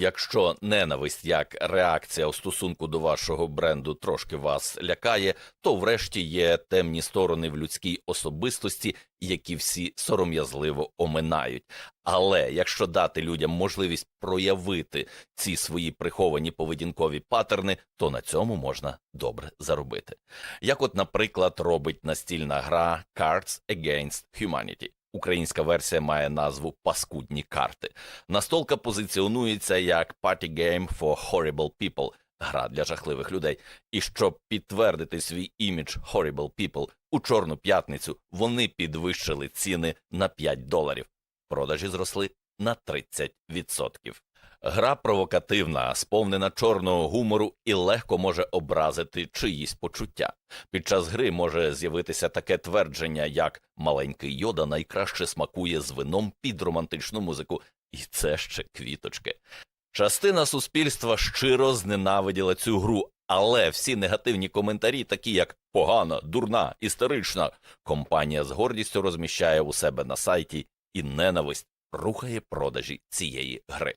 Якщо ненависть як реакція у стосунку до вашого бренду трошки вас лякає, то врешті є темні сторони в людській особистості, які всі сором'язливо оминають. Але якщо дати людям можливість проявити ці свої приховані поведінкові паттерни, то на цьому можна добре заробити. Як, от, наприклад, робить настільна гра Cards Against Humanity. Українська версія має назву Паскудні карти. Настолка позиціонується як Party Game for Horrible People – гра для жахливих людей. І щоб підтвердити свій імідж Horrible People, у Чорну п'ятницю вони підвищили ціни на 5 доларів. Продажі зросли на 30%. Гра провокативна, сповнена чорного гумору і легко може образити чиїсь почуття. Під час гри може з'явитися таке твердження, як маленький йода найкраще смакує з вином під романтичну музику, і це ще квіточки. Частина суспільства щиро зненавиділа цю гру, але всі негативні коментарі, такі як погана, дурна, істерична, компанія з гордістю розміщає у себе на сайті, і ненависть рухає продажі цієї гри.